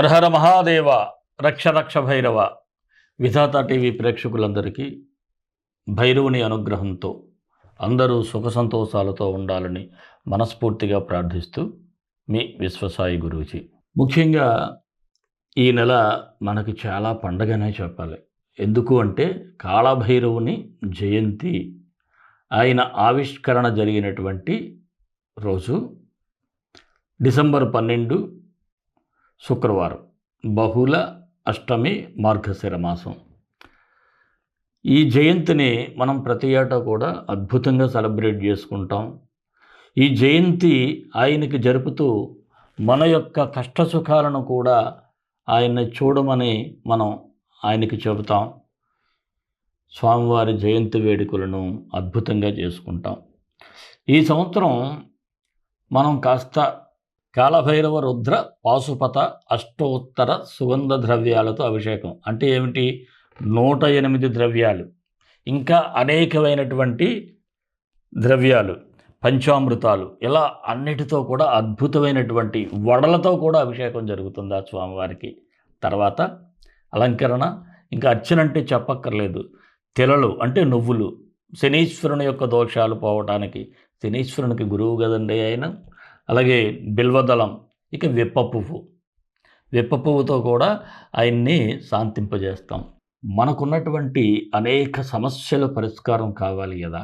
హరహర మహాదేవ రక్ష రక్ష భైరవ. విధాత టీవీ ప్రేక్షకులందరికీ భైరవుని అనుగ్రహంతో అందరూ సుఖ సంతోషాలతో ఉండాలని మనస్ఫూర్తిగా ప్రార్థిస్తూ మీ విశ్వసాయి గురూజీ. ముఖ్యంగా ఈ నెల మనకి చాలా పండగనే చెప్పాలి. ఎందుకు అంటే కాళభైరవుని జయంతి ఆయన ఆవిష్కరణ జరిగినటువంటి రోజు డిసెంబర్ పన్నెండు శుక్రవారం బహుళ అష్టమి మార్గశిర మాసం. ఈ జయంతిని మనం ప్రతి ఏటా కూడా అద్భుతంగా సెలబ్రేట్ చేసుకుంటాం. ఈ జయంతి ఆయనకి జరుపుతూ మన యొక్క కష్టసుఖాలను కూడా ఆయన్ని చూడమని మనం ఆయనకి చెబుతాం. స్వామివారి జయంతి వేడుకలను అద్భుతంగా చేసుకుంటాం. ఈ సంవత్సరం మనం కాస్త కాలభైరవ రుద్ర పాశుపత అష్టోత్తర సుగంధ ద్రవ్యాలతో అభిషేకం. అంటే ఏమిటి? నూట ఎనిమిది ద్రవ్యాలు. ఇంకా అనేకమైనటువంటి ద్రవ్యాలు పంచామృతాలు. ఇలా అన్నిటితో కూడా అద్భుతమైనటువంటి వడలతో కూడా అభిషేకం జరుగుతుంది ఆ స్వామివారికి? తర్వాత అలంకరణ. ఇంకా అర్చన అంటే చెప్పక్కర్లేదు. తెలలు అంటే నువ్వులు. శనీశ్వరుని యొక్క దోషాలు పోవటానికి. శనీశ్వరునికి గురువు కదండి ఆయన. అలాగే బిల్వదళం ఇక విప్ప పువ్వు. విప్ప పువ్వుతో కూడా ఆయన్ని శాంతింపజేస్తాం. మనకున్నటువంటి అనేక సమస్యల పరిష్కారం కావాలి కదా.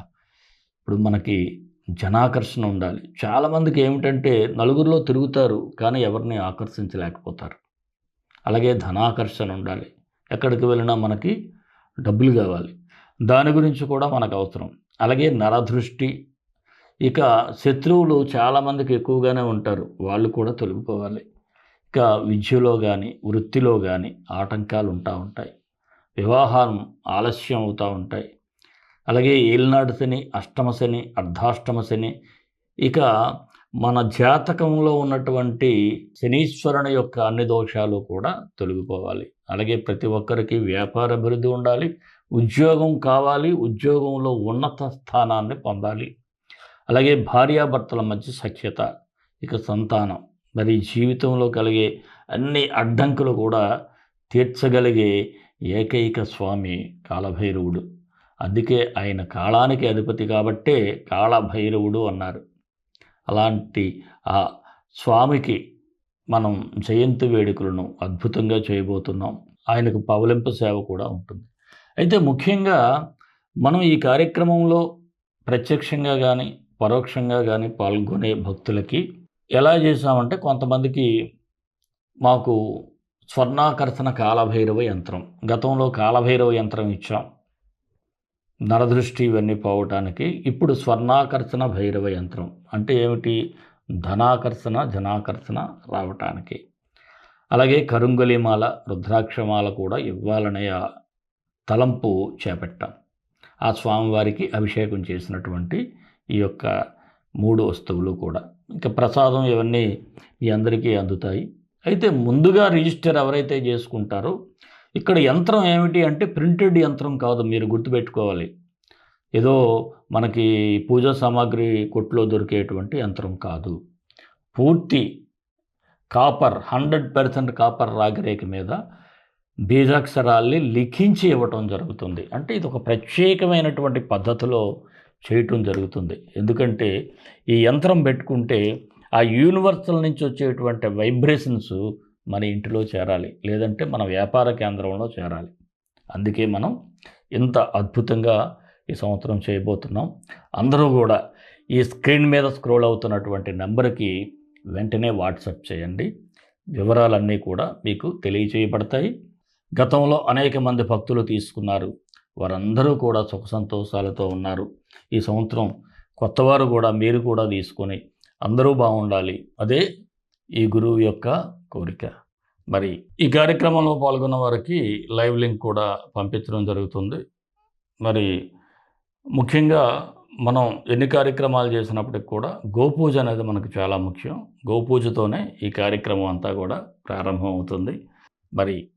ఇప్పుడు మనకి జనాకర్షణ ఉండాలి. చాలామందికి ఏమిటంటే నలుగురిలో తిరుగుతారు కానీ ఎవరిని ఆకర్షించలేకపోతారు. అలాగే ధనాకర్షణ ఉండాలి. ఎక్కడికి వెళ్ళినా మనకి డబ్బులు కావాలి. దాని గురించి కూడా మనకు అవసరం. అలాగే నరదృష్టి ఇక శత్రువులు చాలామందికి ఎక్కువగానే ఉంటారు. వాళ్ళు కూడా తొలగిపోవాలి. ఇక విద్యలో కానీ వృత్తిలో కానీ ఆటంకాలు ఉంటా ఉంటాయి. వివాహం ఆలస్యం అవుతూ ఉంటాయి. అలాగే ఏలినాడు శని అష్టమ శని అర్ధాష్టమ శని ఇక మన జాతకంలో ఉన్నటువంటి శనీశ్వరుని యొక్క అన్ని దోషాలు కూడా తొలగిపోవాలి. అలాగే ప్రతి ఒక్కరికి వ్యాపార అభివృద్ధి ఉండాలి. ఉద్యోగం కావాలి. ఉద్యోగంలో ఉన్నత స్థానాన్ని పొందాలి. అలాగే భార్యాభర్తల మధ్య సఖ్యత ఇక సంతానం. మరి జీవితంలో కలిగే అన్ని అడ్డంకులు కూడా తీర్చగలిగే ఏకైక స్వామి కాలభైరవుడు. అందుకే ఆయన కాలానికి అధిపతి కాబట్టే కాళభైరవుడు అన్నారు. అలాంటి ఆ స్వామికి మనం జయంతి వేడుకలను అద్భుతంగా చేయబోతున్నాం. ఆయనకు పవలింపు సేవ కూడా ఉంటుంది. అయితే ముఖ్యంగా మనం ఈ కార్యక్రమంలో ప్రత్యక్షంగా కానీ పరోక్షంగా కానీ పాల్గొనే భక్తులకి ఎలా చేసామంటే కొంతమందికి మాకు స్వర్ణాకర్షణ కాలభైరవ యంత్రం గతంలో కాలభైరవ యంత్రం ఇచ్చాం. నరదృష్టి ఇవన్నీ పోవటానికి ఇప్పుడు స్వర్ణాకర్షణ భైరవ యంత్రం అంటే ఏమిటి? ధనాకర్షణ జనాకర్షణ రావటానికి. అలాగే కరుంగలిమాల రుద్రాక్షమాల కూడా ఇవ్వాలనే ఆ తలంపు చేపట్టాం. ఆ స్వామివారికి అభిషేకం చేసినటువంటి ఈ యొక్క మూడు వస్తువులు కూడా. ఇంకా ప్రసాదం ఇవన్నీ మీ అందరికీ అందుతాయి. అయితే ముందుగా రిజిస్టర్ ఎవరైతే చేసుకుంటారో ఇక్కడ యంత్రం ఏమిటి అంటే ప్రింటెడ్ యంత్రం కాదు మీరు గుర్తుపెట్టుకోవాలి. ఏదో మనకి పూజా సామాగ్రి కొట్లో దొరికేటువంటి యంత్రం కాదు. పూర్తి కాపర్ హండ్రెడ్ పర్సెంట్ కాపర్ రాగిరేఖ మీద బీజాక్షరాల్ని లిఖించి ఇవ్వటం జరుగుతుంది. అంటే ఇది ఒక ప్రత్యేకమైనటువంటి పద్ధతిలో చేయటం జరుగుతుంది. ఎందుకంటే ఈ యంత్రం పెట్టుకుంటే ఆ యూనివర్సల్ నుంచి వచ్చేటువంటి వైబ్రేషన్స్ మన ఇంటిలో చేరాలి. లేదంటే మన వ్యాపార కేంద్రంలో చేరాలి. అందుకే మనం ఇంత అద్భుతంగా ఈ సంవత్సరం చేయబోతున్నాం. అందరూ కూడా ఈ స్క్రీన్ మీద స్క్రోల్ అవుతున్నటువంటి నెంబర్కి వెంటనే వాట్సాప్ చేయండి. వివరాలన్నీ కూడా మీకు తెలియచేయబడతాయి. గతంలో అనేక మంది భక్తులు తీసుకున్నారు వారందరూ కూడా సుఖ సంతోషాలతో ఉన్నారు. ఈ సంవత్సరం కొత్తవారు కూడా మీరు కూడా తీసుకొని అందరూ బాగుండాలి. అదే ఈ గురువు యొక్క కోరిక. మరి ఈ కార్యక్రమంలో పాల్గొన్న వారికి లైవ్ లింక్ కూడా పంపించడం జరుగుతుంది. మరి ముఖ్యంగా మనం ఎన్ని కార్యక్రమాలు చేసినప్పటికి కూడా గోపూజ అనేది మనకు చాలా ముఖ్యం. గోపూజతోనే ఈ కార్యక్రమం అంతా కూడా ప్రారంభం అవుతుంది మరి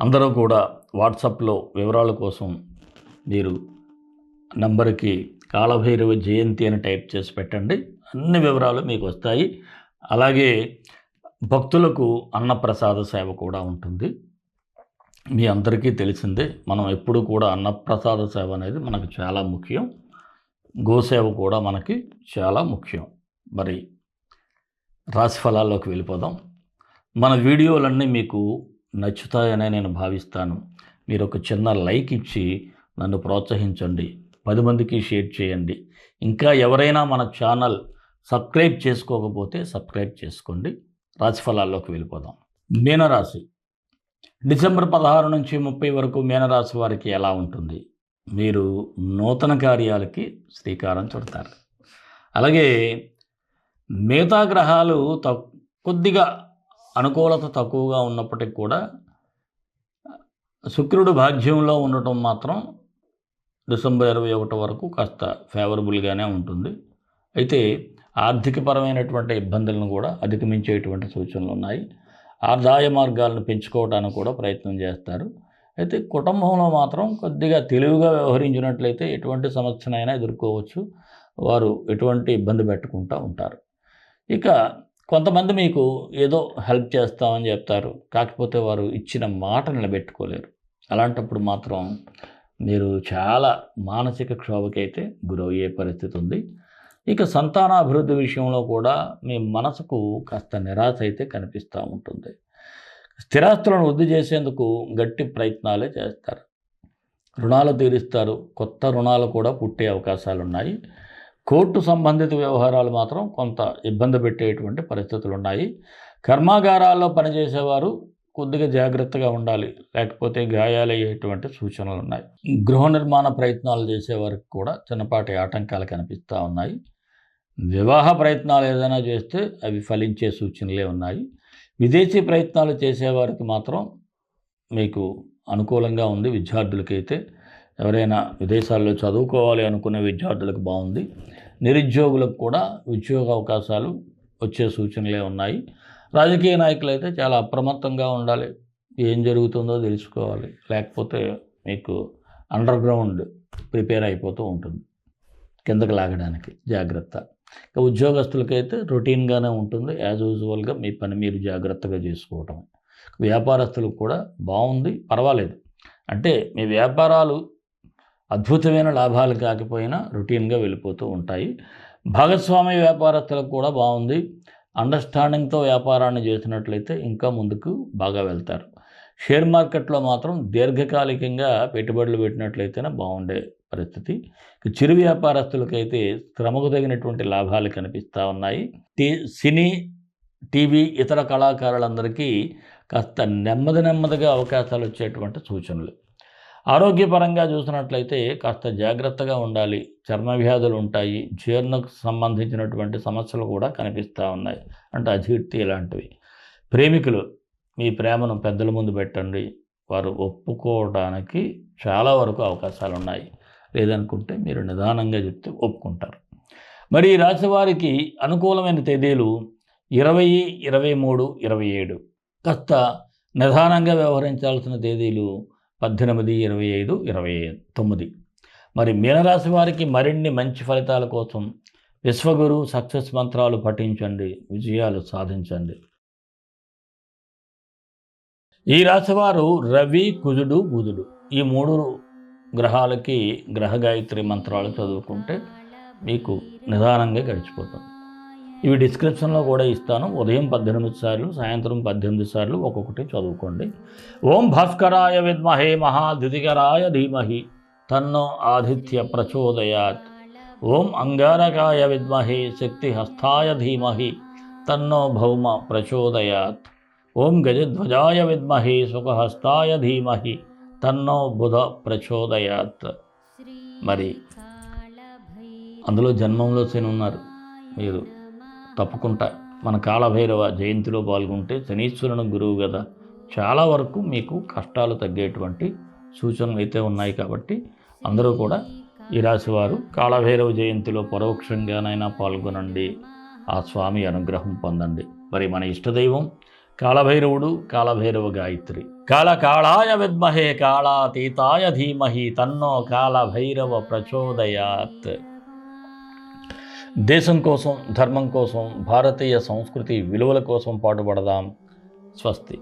అందరూ కూడా వాట్సాప్లో వివరాల కోసం మీరు నంబర్కి కాళభైరవ జయంతి అని టైప్ చేసి పెట్టండి. అన్ని వివరాలు మీకు వస్తాయి. అలాగే భక్తులకు అన్నప్రసాద సేవ కూడా ఉంటుంది. మీ అందరికీ తెలిసిందే మనం ఎప్పుడు కూడా అన్నప్రసాద సేవ అనేది మనకు చాలా ముఖ్యం. గోసేవ కూడా మనకి చాలా ముఖ్యం. మరి రాశి ఫలాల్లోకి వెళ్ళిపోదాం. మన వీడియోలన్నీ మీకు నచ్చుతాయనే నేను భావిస్తాను. మీరు ఒక చిన్న లైక్ ఇచ్చి నన్ను ప్రోత్సహించండి. పది మందికి షేర్ చేయండి. ఇంకా ఎవరైనా మన ఛానల్ సబ్స్క్రైబ్ చేసుకోకపోతే సబ్స్క్రైబ్ చేసుకోండి. రాశిఫలాల్లోకి వెళ్ళిపోదాం. మీనరాశి. డిసెంబర్ పదహారు నుంచి ముప్పై వరకు మీనరాశి వారికి ఎలా ఉంటుంది? మీరు నూతన కార్యాలకి శ్రీకారం చుడతారు. అలాగే మిగతా గ్రహాలు తక్ కొద్దిగా అనుకూలత తక్కువగా ఉన్నప్పటికి కూడా శుక్రుడు భాగ్యంలో ఉండటం మాత్రం డిసెంబర్ ఇరవై ఒకటి వరకు కాస్త ఫేవరబుల్గానే ఉంటుంది. అయితే ఆర్థికపరమైనటువంటి ఇబ్బందులను కూడా అధిగమించేటువంటి సూచనలు ఉన్నాయి. ఆదాయ మార్గాలను పెంచుకోవడానికి కూడా ప్రయత్నం చేస్తారు. అయితే కుటుంబంలో మాత్రం కొద్దిగా తెలివిగా వ్యవహరించినట్లయితే ఎటువంటి సమస్యనైనా ఎదుర్కోవచ్చు. వారు ఎటువంటి ఇబ్బంది పెట్టుకుంటూ ఉంటారు. ఇక కొంతమంది మీకు ఏదో హెల్ప్ చేస్తామని చెప్తారు. కాకపోతే వారు ఇచ్చిన మాట నిలబెట్టుకోలేరు. అలాంటప్పుడు మాత్రం మీరు చాలా మానసిక క్షోభకైతే గురయ్యే పరిస్థితి ఉంది. ఇక సంతానాభివృద్ధి విషయంలో కూడా మీ మనసుకు కాస్త నిరాశ అయితే కనిపిస్తూ ఉంటుంది. స్థిరాస్తులను వృద్ధి చేసేందుకు గట్టి ప్రయత్నాలే చేస్తారు. రుణాలు తీరుస్తారు. కొత్త రుణాలు కూడా పుట్టే అవకాశాలు ఉన్నాయి కోర్టు సంబంధిత వ్యవహారాలు మాత్రం కొంత ఇబ్బంది పెట్టేటువంటి పరిస్థితులు ఉన్నాయి కర్మాగారాల్లో పనిచేసేవారు కొద్దిగా జాగ్రత్తగా ఉండాలి లేకపోతే గాయాలయ్యేటువంటి సూచనలు ఉన్నాయి గృహ నిర్మాణ ప్రయత్నాలు చేసేవారికి కూడా చిన్నపాటి ఆటంకాలు కనిపిస్తూ ఉన్నాయి. వివాహ ప్రయత్నాలు ఏదైనా చేస్తే అవి ఫలించే సూచనలే ఉన్నాయి. విదేశీ ప్రయత్నాలు చేసేవారికి మాత్రం మీకు అనుకూలంగా ఉంది విద్యార్థులకైతే. ఎవరైనా విదేశాల్లో చదువుకోవాలి అనుకునే విద్యార్థులకు బాగుంది. నిరుద్యోగులకు కూడా ఉద్యోగ అవకాశాలు వచ్చే సూచనలే ఉన్నాయి. రాజకీయ నాయకులు అయితే చాలా అప్రమత్తంగా ఉండాలి. ఏం జరుగుతుందో తెలుసుకోవాలి. లేకపోతే మీకు అండర్ గ్రౌండ్ ప్రిపేర్ అయిపోతూ ఉంటుంది. కిందకు లాగడానికి జాగ్రత్త. ఇక ఉద్యోగస్తులకైతే రొటీన్గానే ఉంటుంది. యాజ్ యూజువల్గా మీ పని మీరు జాగ్రత్తగా చేసుకోవటం. వ్యాపారస్తులకు కూడా బాగుంది. పర్వాలేదు. అంటే మీ వ్యాపారాలు అద్భుతమైన లాభాలు కాకపోయినా రొటీన్గా వెళ్ళిపోతూ ఉంటాయి. భాగస్వామ్య వ్యాపారస్తులకు కూడా బాగుంది. అండర్స్టాండింగ్తో వ్యాపారాన్ని చేసినట్లయితే ఇంకా ముందుకు బాగా వెళ్తారు. షేర్ మార్కెట్లో మాత్రం దీర్ఘకాలికంగా పెట్టుబడులు పెట్టినట్లయితేనే బాగుండే పరిస్థితి. చిరు వ్యాపారస్తులకైతే శ్రమకు తగినటువంటి లాభాలు కనిపిస్తూ ఉన్నాయి. టీ సినీ టీవీ ఇతర కళాకారులందరికీ కాస్త నెమ్మది నెమ్మదిగా అవకాశాలు వచ్చేటువంటి సూచనలు. ఆరోగ్యపరంగా చూసినట్లయితే కాస్త జాగ్రత్తగా ఉండాలి. చర్మ వ్యాధులు ఉంటాయి. జీర్ణకు సంబంధించినటువంటి సమస్యలు కూడా కనిపిస్తూ ఉన్నాయి. అంటే అజీర్తి ఇలాంటివి. ప్రేమికులు మీ ప్రేమను పెద్దల ముందు పెట్టండి. వారు ఒప్పుకోవడానికి చాలా వరకు అవకాశాలు ఉన్నాయి. లేదనుకుంటే మీరు నిదానంగా చెప్తే ఒప్పుకుంటారు. మరి ఈ రాశి వారికి అనుకూలమైన తేదీలు ఇరవై ఇరవై మూడు ఇరవై ఏడు. కాస్త నిదానంగా వ్యవహరించాల్సిన తేదీలు పద్దెనిమిది ఇరవై ఐదు ఇరవై తొమ్మిది. మరి మీనరాశి వారికి మరిన్ని మంచి ఫలితాల కోసం విశ్వగురు సక్సెస్ మంత్రాలు పఠించండి విజయాలు సాధించండి. ఈ రాశివారు రవి కుజుడు బుధుడు. ఈ మూడు గ్రహాలకి గ్రహ గాయత్రి మంత్రాలు చదువుకుంటే మీకు నిదానంగా గడిచిపోతుంది. ఇవి డిస్క్రిప్షన్లో కూడా ఇస్తాను. ఉదయం పద్దెనిమిది సార్లు సాయంత్రం పద్దెనిమిది సార్లు ఒక్కొక్కటి చదువుకోండి. ఓం భాస్కరాయ విద్మహే మహాదితికరాయ ధీమహి తన్నో ఆదిత్య ప్రచోదయాత్. ఓం అంగారకాయ విద్మహే శక్తి హస్తాయ ధీమహి తన్నో భౌమ ప్రచోదయాత్. ఓం గజధ్వజాయ విద్మహే సుఖహస్తాయ ధీమహి తన్నో బుధ ప్రచోదయాత్. మరి అందులో జన్మంలో శని ఉన్నారు మీరు. తప్పకుండా మన కాలభైరవ జయంతిలో పాల్గొంటే శనీశ్వరుని గురువు కదా చాలా వరకు మీకు కష్టాలు తగ్గేటువంటి సూచనలు అయితే ఉన్నాయి కాబట్టి అందరూ కూడా ఈ రాశివారు కాళభైరవ జయంతిలో పరోక్షంగానైనా పాల్గొనండి. ఆ స్వామి అనుగ్రహం పొందండి. మరి మన ఇష్టదైవం కాలభైరవుడు కాలభైరవ గాయత్రి. కాల కాళాయ విద్మహే కాళాతీతాయ ధీమహి తన్నో కాళభైరవ ప్రచోదయాత్. దేశం కోసం ధర్మం కోసం భారతీయ సంస్కృతి విలువల కోసం పాటుపడదాం. స్వస్తి.